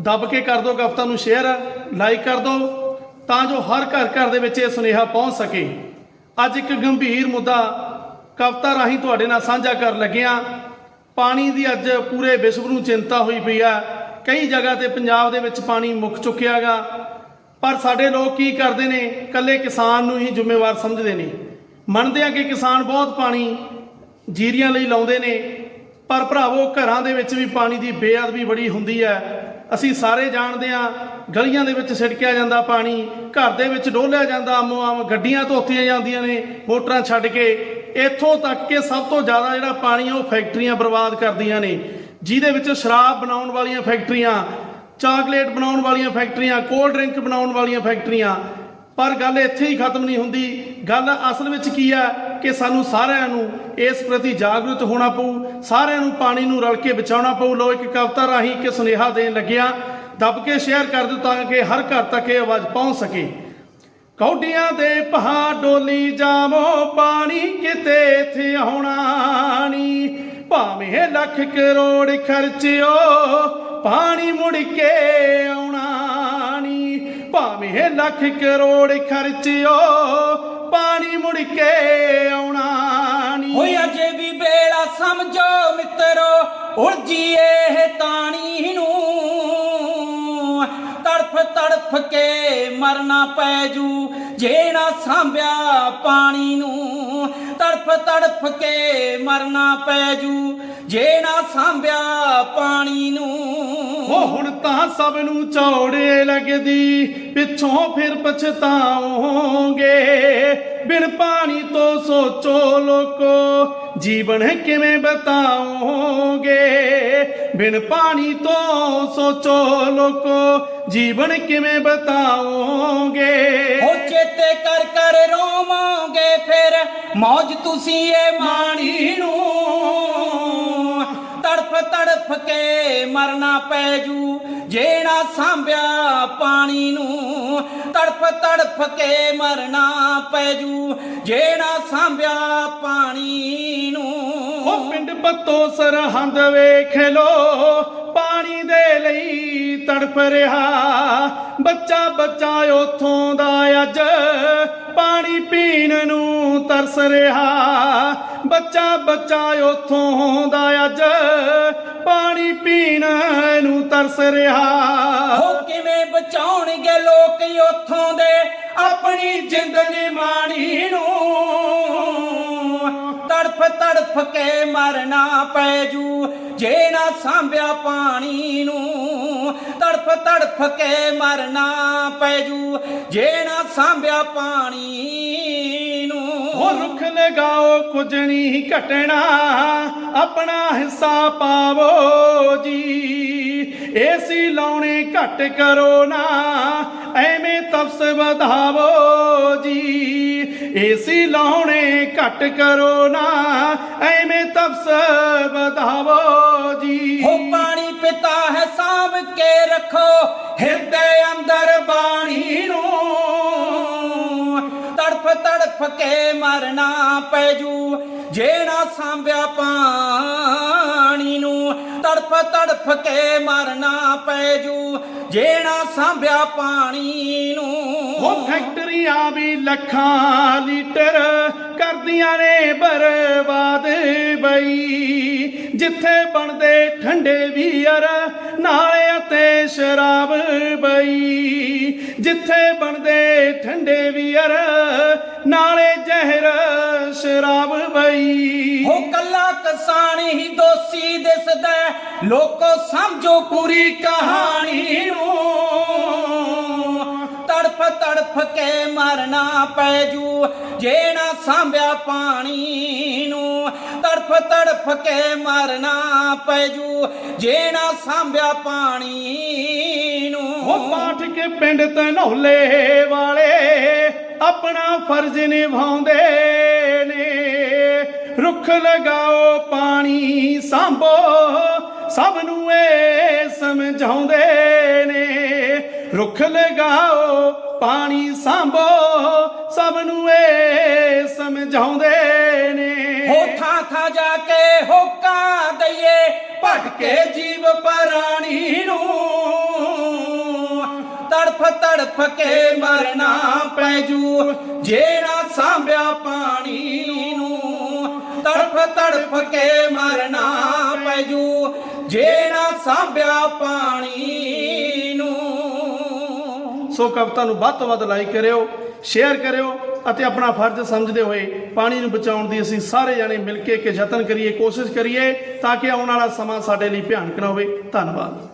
ਦੱਬ ਕੇ ਕਰ ਦਿਓ ਕਵਿਤਾ ਨੂੰ ਸ਼ੇਅਰ ਲਾਈਕ ਕਰ ਦਿਓ ਤਾਂ ਜੋ ਹਰ ਘਰ ਘਰ ਦੇ ਵਿੱਚ ਇਹ ਸੁਨੇਹਾ ਪਹੁੰਚ ਸਕੇ। ਅੱਜ ਇੱਕ ਗੰਭੀਰ ਮੁੱਦਾ ਕਵਿਤਾ ਰਾਹੀਂ ਤੁਹਾਡੇ ਨਾਲ ਸਾਂਝਾ ਕਰਨ ਲੱਗਿਆ ਪਾਣੀ ਦੀ ਅੱਜ ਪੂਰੇ ਵਿਸ਼ਵ ਨੂੰ ਚਿੰਤਾ ਹੋਈ ਪਈ ਆ। ਕਈ ਜਗ੍ਹਾ ਤੇ ਪੰਜਾਬ ਦੇ ਵਿੱਚ ਪਾਣੀ ਮੁੱਕ ਚੁੱਕਿਆਗਾ ਪਰ ਸਾਡੇ ਲੋਕ ਕੀ ਕਰਦੇ ਨੇ? ਕੱਲੇ ਕਿਸਾਨ ਨੂੰ ਹੀ ਜ਼ਿੰਮੇਵਾਰ ਸਮਝਦੇ ਨੇ। ਮੰਨਦੇ ਆ ਕਿ ਕਿਸਾਨ ਬਹੁਤ ਪਾਣੀ ਜੀਰੀਆਂ ਲਈ ਲਾਉਂਦੇ ਨੇ। ਪਰ ਭਰਾਵੋ, ਘਰਾਂ ਦੇ ਵਿੱਚ ਵੀ ਪਾਣੀ ਦੀ ਬੇਅਦਬੀ ਬੜੀ ਹੁੰਦੀ ਹੈ। ਅਸੀਂ ਸਾਰੇ ਜਾਣਦੇ ਆ ਗਲੀਆਂ ਦੇ ਵਿੱਚ ਛਿੜਕਿਆ ਜਾਂਦਾ ਪਾਣੀ, ਘਰ ਦੇ ਵਿੱਚ ਡੋਲਿਆ ਜਾਂਦਾ ਆਮੋ ਆਮ ਗੱਡੀਆਂ ਧੋਤੀਆਂ ਜਾਂਦੀਆਂ ਨੇ, ਮੋਟਰਾਂ ਛੱਡ ਕੇ। ਇੱਥੋਂ ਤੱਕ ਕਿ ਸਭ ਤੋਂ ਜ਼ਿਆਦਾ ਜਿਹੜਾ ਪਾਣੀ ਉਹ ਫੈਕਟਰੀਆਂ ਬਰਬਾਦ ਕਰਦੀਆਂ ਨੇ, ਜਿਹਦੇ ਵਿੱਚ ਸ਼ਰਾਬ ਬਣਾਉਣ ਵਾਲੀਆਂ ਫੈਕਟਰੀਆਂ, ਚਾਕਲੇਟ ਬਣਾਉਣ ਵਾਲੀਆਂ ਫੈਕਟਰੀਆਂ, ਕੋਲਡ ਡਰਿੰਕ ਬਣਾਉਣ ਵਾਲੀਆਂ ਫੈਕਟਰੀਆਂ। ਪਰ ਗੱਲ ਇੱਥੇ ਹੀ ਖਤਮ ਨਹੀਂ ਹੁੰਦੀ। ਗੱਲ ਅਸਲ ਵਿੱਚ ਕੀ ਹੈ? ਕਿ ਸਾਨੂੰ ਸਾਰਿਆਂ ਨੂੰ ਇਸ ਪ੍ਰਤੀ ਜਾਗਰੂਕ ਹੋਣਾ ਪਊ, ਸਾਰਿਆਂ ਨੂੰ ਪਾਣੀ ਨੂੰ ਰਲ ਕੇ ਬਚਾਉਣਾ ਪਊ। ਲੋ ਇੱਕ ਕਵਿਤਾ ਰਾਹੀਂ ਇੱਕ ਸੁਨੇਹਾ ਦੇਣ ਲੱਗਿਆ। ਦੱਬ ਕੇ ਸ਼ੇਅਰ ਕਰ ਦਿਓ ਤਾਂ ਕਿ ਹਰ ਘਰ ਤੱਕ ਇਹ ਆਵਾਜ਼ ਪਹੁੰਚ ਸਕੇ। ਕੌਡੀਆਂ ਦੇ ਪਹਾੜ ਡੋਲੀ ਜਾਵੋ, ਪਾਣੀ ਕਿਤੇ ਇੱਥੇ ਆਉਣਾ ਨੀ। ਭਾਵੇਂ ਲੱਖ ਕਰੋੜ ਖਰਚਿਓ, ਪਾਣੀ ਮੁੜ ਕੇ ਆਉਣਾ ਨੀ। ਭਾਵੇਂ ਲੱਖ ਕਰੋੜ ਖਰਚਿਓ, ਪਾਣੀ ਮੁੜ ਕੇ ਮਿੱਤਰੋ ਤਾਣੀ ਨੂੰ। ਤੜਫ ਤੜਫ ਕੇ ਮਰਨਾ ਪੈ ਜੂ ਜੇ ਨਾ ਸਾਂਭਿਆ ਪਾਣੀ ਨੂੰ। ਤੜਫ ਤੜਫ ਕੇ ਮਰਨਾ ਪੈ ਜੂ ਜੇ ਨਾ ਸਾਂਭਿਆ ਪਾਣੀ ਨੂੰ। ਉਹ ਹੁਣ ਤਾਂ ਸਭ ਨੂੰ ਚੌੜੇ ਲੱਗਦੀ, ਪਿੱਛੋਂ ਫਿਰ ਪਛਤਾਓਗੇ ਬਿਨ ਪਾਣੀ ਤੋਂ ਸੋਚੋ ਲੋਕੋ, ਜੀਵਨ ਕਿਵੇਂ ਬਤਾਓਗੇ ਬਿਨ ਪਾਣੀ ਤੋਂ ਸੋਚੋ ਲੋਕੋ, ਜੀਵਨ ਕਿਵੇਂ ਬਤਾਓਗੇ ਹੋ ਚੇਤੇ ਕਰ ਕਰ ਰੋਵਾਂਗੇ ਫਿਰ, ਮੌਜ ਤੁਸੀਂ ਇਹ ਮਾਣੀ ਨੂੰ। ਤੜਫ ਕੇ ਮਰਨਾ ਪੈ ਜੂ। ਜੇ ਨਾ ਸਾਂਭਿਆ ਪਾਣੀ ਨੂੰ, ਤੜਫ ਤੜਫ ਕੇ ਮਰਨਾ ਪੈ ਜੂ। ਜੇ ਨਾ ਸਾਂਭਿਆ ਪਾਣੀ ਨੂੰ। ਉਹ ਪਿੰਡ ਪੱਤੋ ਸਰਹੰਦ ਵੇਖ ਲੋ, ਪਾਣੀ ਦੇ ਲਈ ਤੜਫ ਰਿਹਾ। ਬੱਚਾ ਬੱਚਾ ਉਥੋਂ ਦਾ ਅੱਜ ਪਾਣੀ ਪੀਣ ਨੂੰ ਤਰਸ ਰਿਹਾ। ਬੱਚਾ ਬੱਚਾ ਉਥੋਂ ਦਾ ਅੱਜ। ਪਾਣੀ ਪੀਣ ਨੂੰ ਤਰਸ ਰਿਹਾ। ਹੋ ਕਿਵੇਂ ਬਚਾਉਣਗੇ ਲੋਕ ਉੱਥੋਂ ਦੇ? ਆਪਣੀ ਜਿੰਦ ਨਿਮਾਣੀ ਨੂੰ। ਤੜਫ ਤੜਫ ਕੇ ਮਰਨਾ ਪੈ ਜੂ, ਜੇ ਨਾ ਸਾਂਭਿਆ ਪਾਣੀ ਨੂੰ। ਤੜਫ ਤੜਫ ਕੇ ਮਰਨਾ ਪੈ ਜੂ, ਜੇ ਨਾ ਸਾਂਭਿਆ ਪਾਣੀ ਰੁੱਖ ਲਗਾਓ ਕੁਝ ਨਹੀਂ ਘਟਣਾ, ਆਪਣਾ ਹਿੱਸਾ ਪਾਵੋ ਜੀ। ਏਸੀ ਲਾਉਣੇ ਘਟ ਕਰੋ ਨਾ, ਐਵੇਂ ਤਪਸ ਵਧਾਵੋ ਜੀ। ਏਸੀ ਲਾਉਣੇ ਘਟ ਕਰੋ ਨਾ, ਐਵੇਂ ਤਪਸ ਵਧਾਵੋ ਤੜਫ ਕੇ ਮਰਨਾ ਪੈ ਜੂ, ਜੇ ਨਾ ਸਾਂਭਿਆ ਪਾਣੀ ਨੂੰ ਤੜਫ ਤੜਫ ਕੇ ਮਰਨਾ ਪੈ ਜੂ, ਜੇ ਨਾ ਸਾਂਭਿਆ ਪਾਣੀ ਨੂੰ। ਉਹ ਫੈਕਟਰੀਆਂ ਵੀ ਲੱਖਾਂ ਲੀਟਰ ਕਰਦੀਆਂ ਨੇ ਬਰਬਾਦ ਬਈ, ਜਿੱਥੇ ਬਣਦੇ ਠੰਡੇ ਬੀਅਰ ਨਾਲੇ ਅਤੇ ਸ਼ਰਾਬ ਬਈ। ਜਿੱਥੇ ਬਣਦੇ ਠੰਡੇ ਬੀਅਰ ਨਾਲੇ ਜ਼ਹਿਰ, ਸ਼ਰਾਬ ਬਈ। ਹੋ ਕੱਲਾ ਕਿਸਾਨ ਹੀ ਦੋਸ਼ੀ ਦਿਸਦਾ ਲੋਕੋ ਸਮਝੋ ਪੂਰੀ ਕਹਾਣੀ ਨੂੰ। ਤੜਫ ਕੇ ਮਰਨਾ ਪੈ ਜੂ ਜੇ ਨਾ ਸਾਂਭਿਆ ਪਾਣੀ ਨੂੰ। ਤੜਫ ਤੜਫ ਕੇ ਮਰਨਾ ਪੈ ਜੂ ਜੇ ਨਾ ਸਾਂਭਿਆ ਪਾਣੀ ਨੂੰ। ਉਹ ਪਾਠ ਕੇ ਪਿੰਡ ਧਨੌਲੇ ਵਾਲੇ ਆਪਣਾ ਫਰਜ਼ ਨਿਭਾਉਂਦੇ ਨੇ। ਰੁੱਖ ਲਗਾਓ, ਪਾਣੀ ਸਾਂਭੋ, ਸਭ ਨੂੰ ਇਹ ਸਮਝਾਉਂਦੇ ਨੇ। ਰੁੱਖ ਲਗਾਓ ਪਾਣੀ ਸਾਂਭੋ, ਸਭ ਨੂੰ ਇਹ ਸਮਝਾਉਂਦੇ ਨੇ। ਹੋ ਥਾਂ ਥਾਂ ਜਾ ਕੇ ਹੋਕਾ ਦਈਏ, ਭਟਕੇ ਜੀਵ ਪ੍ਰਾਣੀ ਨੂੰ। ਤੜਫ ਤੜਫ ਕੇ ਮਰਨਾ ਪੈ ਜੂ ਜਿਹੜਾ ਸਾਂਭਿਆ ਪਾਣੀ ਨੂੰ। ਤੜਫ ਤੜਫ ਕੇ ਮਰਨਾ ਪੈ ਜੂ ਜਿਹੜਾ ਸਾਂਭਿਆ ਪਾਣੀ ਸੋ ਕਵਿਤਾ ਨੂੰ ਵੱਧ ਤੋਂ ਵੱਧ ਲਾਈਕ ਕਰਿਓ ਸ਼ੇਅਰ ਕਰਿਓ ਅਤੇ ਆਪਣਾ ਫਰਜ਼ ਸਮਝਦੇ ਹੋਏ ਪਾਣੀ ਨੂੰ ਬਚਾਉਣ ਦੀ ਅਸੀਂ ਸਾਰੇ ਜਣੇ ਮਿਲ ਕੇ ਇੱਕ ਯਤਨ ਕਰੀਏ, ਕੋਸ਼ਿਸ਼ ਕਰੀਏ ਤਾਂ ਕਿ ਆਉਣ ਵਾਲਾ ਸਮਾਂ ਸਾਡੇ ਲਈ ਭਿਆਨਕ ਨਾ ਹੋਵੇ। ਧੰਨਵਾਦ।